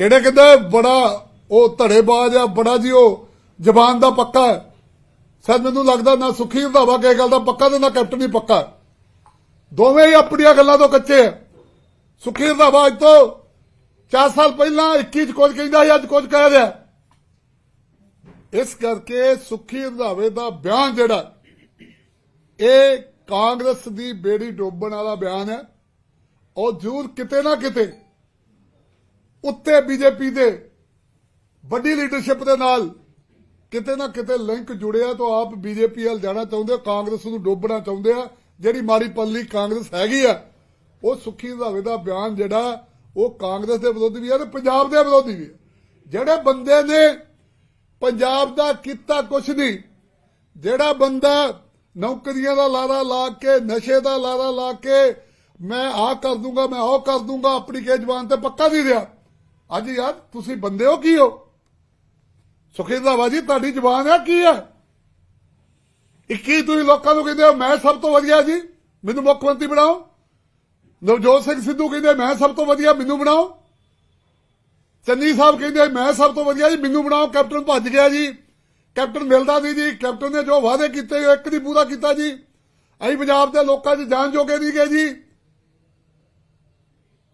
ਕਿਹੜੇ ਕਹਿੰਦੇ ਬੜਾ ਉਹ ਧੜੇਬਾਜ਼ ਆ, ਬੜਾ ਜੀ ਉਹ ਜ਼ਬਾਨ ਦਾ ਪੱਕਾ ਹੈ। ਸਰ, ਮੈਨੂੰ ਲੱਗਦਾ ਨਾ ਸੁਖੀ ਰੰਧਾਵਾ ਕਿਸੇ ਗੱਲ ਦਾ ਪੱਕਾ ਤੇ ਨਾ ਕੈਪਟਨ ਹੀ ਪੱਕਾ ਦੋਵੇਂ ਹੀ ਆਪਣੀਆਂ ਗੱਲਾਂ ਤੋਂ ਕੱਚੇ ਆ ਸੁਖੀ ਰੰਧਾਵਾ ਅੱਜ ਤੋਂ 4 ਸਾਲ ਪਹਿਲਾਂ 21 ਚ ਕੁਝ ਕਹਿੰਦਾ ਸੀ, ਅੱਜ ਕੁਝ ਕਹਿ ਰਿਹਾ ਇਸ ਕਰਕੇ ਸੁਖੀ ਰੰਧਾਵੇ ਦਾ ਬਿਆਨ ਜਿਹੜਾ ਇਹ ਕਾਂਗਰਸ ਦੀ ਬੇੜੀ ਡੋਬਣ ਵਾਲਾ ਬਿਆਨ ਹੈ। ਉਹ ਜ਼ਰੂਰ ਕਿਤੇ ਨਾ ਕਿਤੇ ਉੱਤੇ ਬੀਜੇਪੀ ਦੇ ਵੱਡੀ ਲੀਡਰਸ਼ਿਪ ਦੇ ਨਾਲ ਕਿਤੇ ਨਾ ਕਿਤੇ ਲਿੰਕ ਜੁੜਿਆ ਤਾਂ ਆਪ ਬੀਜੇਪੀ ਵੱਲ ਜਾਣਾ ਚਾਹੁੰਦੇ ਆ, ਕਾਂਗਰਸ ਨੂੰ ਡੋਬਣਾ ਚਾਹੁੰਦੇ ਆ। ਜਿਹੜੀ ਮਾੜੀ ਪੱਲੀ ਕਾਂਗਰਸ ਹੈਗੀ ਆ ਉਹ ਸੁੱਖੀ ਰੰਧਾਵੇ ਦਾ ਬਿਆਨ ਜਿਹੜਾ ਉਹ ਕਾਂਗਰਸ ਦੇ ਵਿਰੋਧੀ ਵੀ ਆ ਤੇ ਪੰਜਾਬ ਦੇ ਵਿਰੋਧੀ ਵੀ ਆ। ਜਿਹੜੇ ਬੰਦੇ ਨੇ ਪੰਜਾਬ ਦਾ ਕੀਤਾ ਕੁਛ ਨਹੀਂ ਜਿਹੜਾ ਬੰਦਾ ਨੌਕਰੀਆਂ ਦਾ ਲਾਰਾ ਲਾ ਕੇ ਨਸ਼ੇ ਦਾ ਲਾਰਾ ਲਾ ਕੇ ਮੈਂ ਆਹ ਕਰ ਦੂੰਗਾ ਮੈਂ ਉਹ ਕਰ ਦੂੰਗਾ ਆਪਣੀ ਕੇ ਜ਼ਬਾਨ ਤੇ ਪੱਕਾ ਨਹੀਂ ਰਿਹਾ। ਅੱਜ ਯਾਰ ਤੁਸੀਂ ਬੰਦੇ ਹੋ ਕੀ ਹੋ? ਸੁਖਿੰਦਾ ਜੀ ਤੁਹਾਡੀ ਜ਼ਬਾਨ ਹੈ ਕੀ ਹੈ 21 ਤੁਸੀਂ ਲੋਕਾਂ ਨੂੰ ਕਹਿੰਦੇ ਹੋ, ਮੈਂ ਸਭ ਤੋਂ ਵਧੀਆ ਜੀ, ਮੈਨੂੰ ਮੁੱਖ ਮੰਤਰੀ ਬਣਾਓ। ਨਵਜੋਤ ਸਿੰਘ ਸਿੱਧੂ ਕਹਿੰਦੇ, ਮੈਂ ਸਭ ਤੋਂ ਵਧੀਆ, ਮੈਨੂੰ ਬਣਾਓ। ਚੰਨੀ ਸਾਹਿਬ ਕਹਿੰਦੇ, ਮੈਂ ਸਭ ਤੋਂ ਵਧੀਆ ਜੀ, ਮੈਨੂੰ ਬਣਾਓ। ਕੈਪਟਨ ਭੱਜ ਗਿਆ ਜੀ। ਕੈਪਟਨ ਮਿਲਦਾ ਨਹੀਂ ਜੀ। ਕੈਪਟਨ ਨੇ ਜੋ ਵਾਅਦੇ ਕੀਤੇ ਇੱਕ ਨਹੀਂ ਪੂਰਾ ਕੀਤਾ ਜੀ। ਅਸੀਂ ਪੰਜਾਬ ਦੇ ਲੋਕਾਂ 'ਚ ਜਾਨ ਜੋਗੇ ਨਹੀਂ ਗਏ ਜੀ।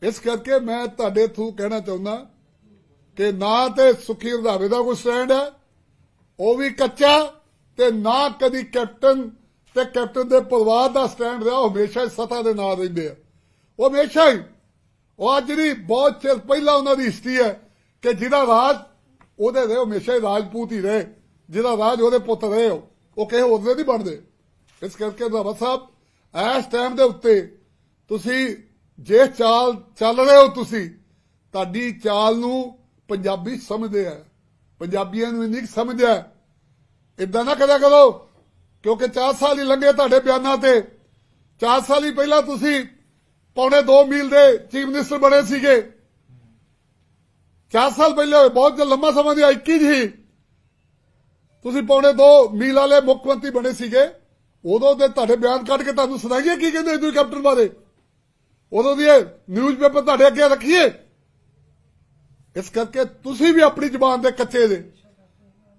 ਇਸ ਕਰਕੇ ਮੈਂ ਤੁਹਾਡੇ ਥਰੂ ਕਹਿਣਾ ਚਾਹੁੰਦਾ ਕਿ ਨਾ ਤੇ ਸੁਖੀ ਰੰਧਾਵੇ ਦਾ ਕੋਈ ਸਟੈਂਡ ਹੈ, ਉਹ ਵੀ ਕੱਚਾ ਤੇ ਨਾ ਕਦੀ ਕੈਪਟਨ ਤੇ ਕੈਪਟਨ ਦੇ ਪਰਿਵਾਰ ਦਾ ਸਟੈਂਡ ਰਿਹਾ, ਉਹ ਹਮੇਸ਼ਾ ਹੀ ਸਤਾ ਦੇ ਨਾਲ ਰਹਿੰਦੇ ਆ। ਉਹ ਹਮੇਸ਼ਾ ਹੀ, ਉਹ ਅੱਜ ਦੀ ਬਹੁਤ ਚਿਰ ਪਹਿਲਾਂ ਉਹਨਾਂ ਦੀ ਹਿਸਟਰੀ ਹੈ ਕਿ ਜਿਹਦਾ ਰਾਜ ਉਹਦੇ ਰਹੇ ਹਮੇਸ਼ਾ ਹੀ ਰਾਜਪੂਤ ਹੀ ਰਹੇ। ਜਿਹਦਾ ਰਾਜ ਉਹਦੇ ਪੁੱਤ ਰਹੇ ਹੋ, ਉਹ ਕਿਸੇ ਹੋਰ ਦੇ ਨਹੀਂ ਬਣਦੇ। ਇਸ ਕਰਕੇ ਰੰਧਾਵਾ ਸਾਹਿਬ, ਇਸ ਟਾਈਮ ਦੇ ਉੱਤੇ ਤੁਸੀਂ ਜੇ ਚਾਲ ਚੱਲ ਰਹੇ ਹੋ ਤੁਸੀਂ, ਤੁਹਾਡੀ ਚਾਲ ਨੂੰ ਪੰਜਾਬੀ ਸਮਝਦੇ ਆ। ਪੰਜਾਬੀਆਂ ਨੂੰ ਇੰਨੀ ਸਮਝਿਆ ਇਦਾਂ ਨਾ ਕਰਿਆ ਕਰੋ, ਕਿਉਂਕਿ 4 ਸਾਲ ਹੀ ਲੰਘੇ ਤੁਹਾਡੇ ਬਿਆਨਾਂ ਤੇ। 4 ਸਾਲ ਹੀ ਪਹਿਲਾਂ ਤੁਸੀਂ ਪੌਣੇ 2 ਮੀਲ ਦੇ ਚੀਫ ਮਿਨਿਸਟਰ ਬਣੇ ਸੀਗੇ। 4 ਸਾਲ ਪਹਿਲੇ ਬਹੁਤ ਜਿਹਾ ਲੰਮਾ ਸਮਾਂ ਦੀ 21 ਜੀ। ਤੁਸੀਂ ਪੌਣੇ 2 ਮੀਲ ਵਾਲੇ ਮੁੱਖ ਮੰਤਰੀ ਬਣੇ ਸੀਗੇ। ਉਦੋਂ ਦੇ ਤੁਹਾਡੇ ਬਿਆਨ ਕੱਢ ਕੇ ਤੁਹਾਨੂੰ ਸੁਣਾਈਏ ਕੀ ਕਹਿੰਦੇ ਤੁਸੀਂ ਕੈਪਟਨ ਬਾਰੇ? ਉਦੋਂ ਦੀ ਨਿਊਜ਼ਪੇਪਰ ਤੁਹਾਡੇ ਅੱਗੇ ਰੱਖੀਏ। ਇਸ ਕਰਕੇ ਤੁਸੀਂ ਵੀ ਆਪਣੀ ਜ਼ੁਬਾਨ ਦੇ ਕੱਚੇ ਦੇ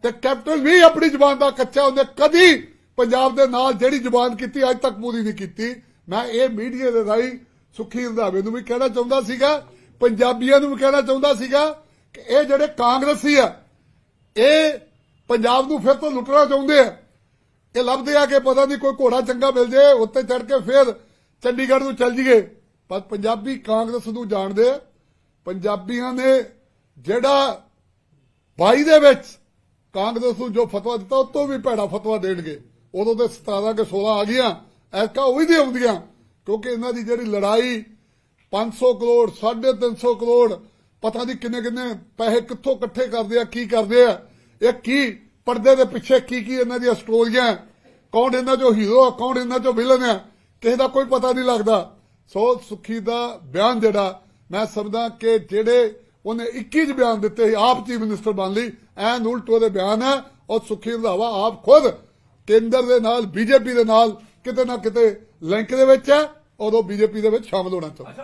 ਤੇ ਕੈਪਟਨ ਵੀ ਆਪਣੀ ਜ਼ੁਬਾਨ ਦਾ ਕੱਚਾ ਉਹਨੇ ਕਦੀ ਪੰਜਾਬ ਦੇ ਨਾਲ ਜਿਹੜੀ ਜ਼ੁਬਾਨ ਕੀਤੀ, ਅੱਜ ਤੱਕ ਪੂਰੀ ਨਹੀਂ ਕੀਤੀ। ਮੈਂ ਇਹ ਮੀਡੀਆ ਦੇ ਰਾਹੀਂ ਸੁਖੀ ਰੰਧਾਵੇ ਨੂੰ ਵੀ ਕਹਿਣਾ ਚਾਹੁੰਦਾ ਸੀਗਾ, ਪੰਜਾਬੀਆਂ ਨੂੰ ਵੀ ਕਹਿਣਾ ਚਾਹੁੰਦਾ ਸੀਗਾ ਕਿ ਇਹ ਜਿਹੜੇ ਕਾਂਗਰਸੀ ਆ, ਇਹ ਪੰਜਾਬ ਨੂੰ ਫਿਰ ਤੋਂ ਲੁੱਟਣਾ ਚਾਹੁੰਦੇ ਆ। ਇਹ ਲੱਭਦੇ ਆ ਕਿ ਪਤਾ ਨਹੀਂ ਕੋਈ ਘੋੜਾ ਚੰਗਾ ਮਿਲ ਜੇ, ਉੱਤੇ ਚੜ ਕੇ ਫਿਰ ਚੰਡੀਗੜ੍ਹ ਨੂੰ ਚੱਲ ਜੀਏ ਪਰ ਪੰਜਾਬੀ ਕਾਂਗਰਸ ਨੂੰ ਜਾਣਦੇ, ਪੰਜਾਬੀਆਂ ਨੇ ਜਿਹੜਾ 22 ਦੇ ਵਿੱਚ ਕਾਂਗਰਸ ਨੂੰ ਜੋ ਫਤਵਾ ਦਿੱਤਾ, ਉਹ ਤੋਂ ਵੀ ਭੈੜਾ ਫਤਵਾ ਦੇਣਗੇ। ਉਦੋਂ ਤੇ 17 ਕੇ 16 ਆ ਗਈਆਂ ਐਸਕਾ ਉਹੀ ਦੀ ਆਉਂਦੀਆਂ, ਕਿਉਂਕਿ ਇਹਨਾਂ ਦੀ ਜਿਹੜੀ ਲੜਾਈ 500 ਕਰੋੜ 350 ਕਰੋੜ, ਪਤਾ ਨਹੀਂ ਕਿੰਨੇ ਕਿੰਨੇ ਪੈਸੇ ਕਿੱਥੋਂ ਇਕੱਠੇ ਕਰਦੇ ਆ, ਕੀ ਕਰਦੇ ਆ, ਇਹ ਕੀ ਪਰਦੇ ਦੇ ਪਿੱਛੇ ਕੀ ਕੀ ਇਹਨਾਂ ਦੀਆਂ ਸਟੋਰੀਆਂ ਕੌਣ ਇਹਨਾਂ ਚੋਂ ਹੀਰੋ ਕੌਣ ਇਹਨਾਂ ਚੋਂ ਵਿਲਨ ਹੈ ਕਿਸੇ ਦਾ ਕੋਈ ਪਤਾ ਨਹੀਂ ਲੱਗਦਾ। ਸੋ ਸੁਖੀ ਦਾ ਬਿਆਨ ਜਿਹੜਾ ਮੈਂ ਸਮਝਦਾ ਕਿ ਜਿਹੜੇ ਉਹਨੇ 21 ਚ ਬਿਆਨ ਦਿੱਤੇ ਸੀ, ਆਪ ਚੀਫ ਮਿਨਿਸਟਰ ਬਣ ਲਈ, ਐਨ ਉਲਟ ਉਹਦੇ ਬਿਆਨ ਹੈ, ਔਰ ਸੁਖੀ ਰੰਧਾਵਾ ਆਪ ਖੁਦ ਕੇਂਦਰ ਦੇ ਨਾਲ, ਬੀਜੇਪੀ ਦੇ ਨਾਲ ਕਿਤੇ ਨਾ ਕਿਤੇ ਲਿੰਕ ਦੇ ਵਿੱਚ ਹੈ, ਔਰ ਉਹ ਬੀਜੇਪੀ ਦੇ ਵਿੱਚ ਸ਼ਾਮਲ ਹੋਣਾ ਚਾਹੁੰਦਾ।